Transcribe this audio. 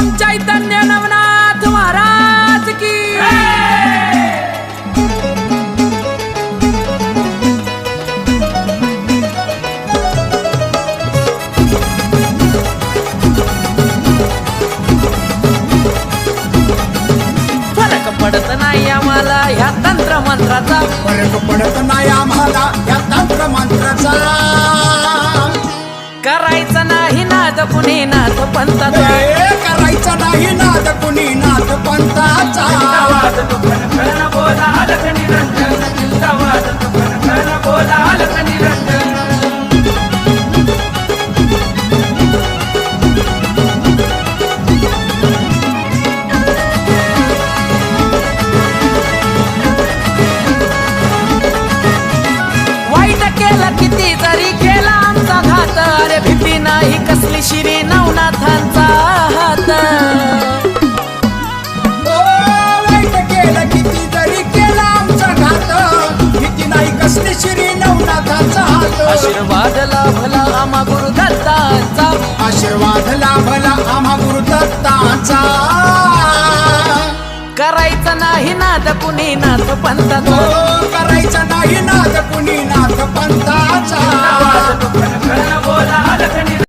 ओम चैतन्य नवनाथ महाराज की। फरक पडत नाही आम्हाला ह्या तंत्र मंत्राचा फरक पडत नाही आम्हाला या तंत्र मंत्राचा करायचं नाही नाद कुणी नाथ पंथाचा किती जरी केला आमचा घात अरे भीती नाही कसली शिरी नवनाथांचा हात. ओ, वाईट केलं किती जरी केला आमचा घात भीती नाही कसली श्री नवनाथाचा हात. आशीर्वाद लाभला आम्हा गुरुदत्तांचा. आशीर्वाद लाभला आम्हा गुरुदत्ताचा. करायचं नाही नाद कुणी नाथ ओ, पंथाचा